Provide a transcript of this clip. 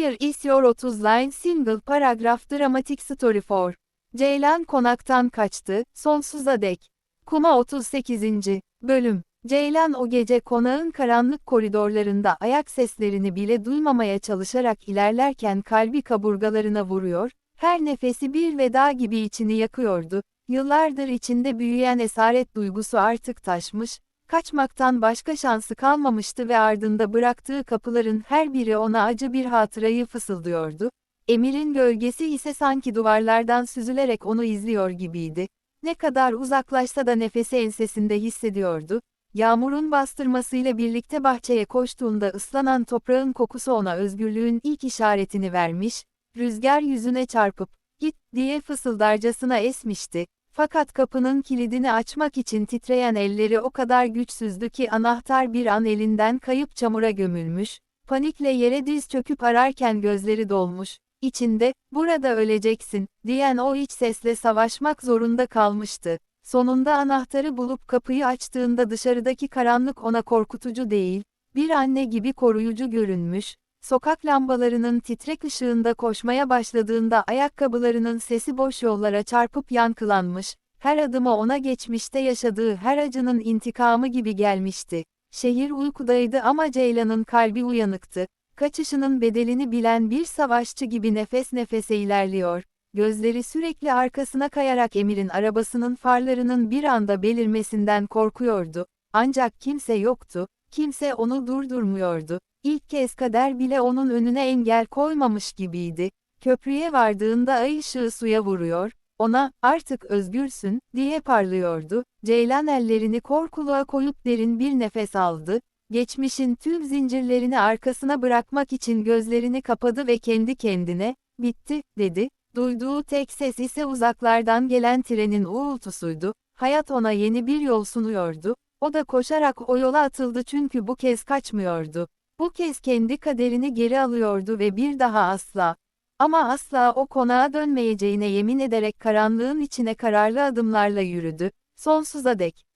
Here is your 30 line single paragraph dramatic story for. Ceylan konaktan kaçtı, sonsuza dek. Kuma 38. Bölüm. Ceylan o gece konağın karanlık koridorlarında ayak seslerini bile duymamaya çalışarak ilerlerken kalbi kaburgalarına vuruyor, her nefesi bir veda gibi içini yakıyordu, yıllardır içinde büyüyen esaret duygusu artık taşmış, kaçmaktan başka şansı kalmamıştı ve ardında bıraktığı kapıların her biri ona acı bir hatırayı fısıldıyordu, Emir'in gölgesi ise sanki duvarlardan süzülerek onu izliyor gibiydi, ne kadar uzaklaşsa da nefesi ensesinde hissediyordu, Yağmurun bastırmasıyla birlikte bahçeye koştuğunda ıslanan toprağın kokusu ona özgürlüğün ilk işaretini vermiş, rüzgar yüzüne çarpıp, git, diye fısıldarcasına esmişti, fakat kapının kilidini açmak için titreyen elleri o kadar güçsüzdü ki anahtar bir an elinden kayıp çamura gömülmüş, panikle yere diz çöküp ararken gözleri dolmuş, içinde, burada öleceksin, diyen o iç sesle savaşmak zorunda kalmıştı. Sonunda anahtarı bulup kapıyı açtığında dışarıdaki karanlık ona korkutucu değil, bir anne gibi koruyucu görünmüş, sokak lambalarının titrek ışığında koşmaya başladığında ayakkabılarının sesi boş yollara çarpıp yankılanmış, her adımı ona geçmişte yaşadığı her acının intikamı gibi gelmişti. Şehir uykudaydı ama Ceylan'ın kalbi uyanıktı, kaçışının bedelini bilen bir savaşçı gibi nefes nefese ilerliyor, gözleri sürekli arkasına kayarak Emir'in arabasının farlarının bir anda belirmesinden korkuyordu. Ancak kimse yoktu, kimse onu durdurmuyordu. İlk kez kader bile onun önüne engel koymamış gibiydi. Köprüye vardığında ay ışığı suya vuruyor, ona, artık özgürsün, diye parlıyordu. Ceylan ellerini korkuluğa koyup derin bir nefes aldı. Geçmişin tüm zincirlerini arkasına bırakmak için gözlerini kapadı ve kendi kendine, bitti, dedi. Duyduğu tek ses ise uzaklardan gelen trenin uğultusuydu, hayat ona yeni bir yol sunuyordu, o da koşarak o yola atıldı çünkü bu kez kaçmıyordu. Bu kez kendi kaderini geri alıyordu ve bir daha asla, ama asla o konağa dönmeyeceğine yemin ederek karanlığın içine kararlı adımlarla yürüdü, sonsuza dek.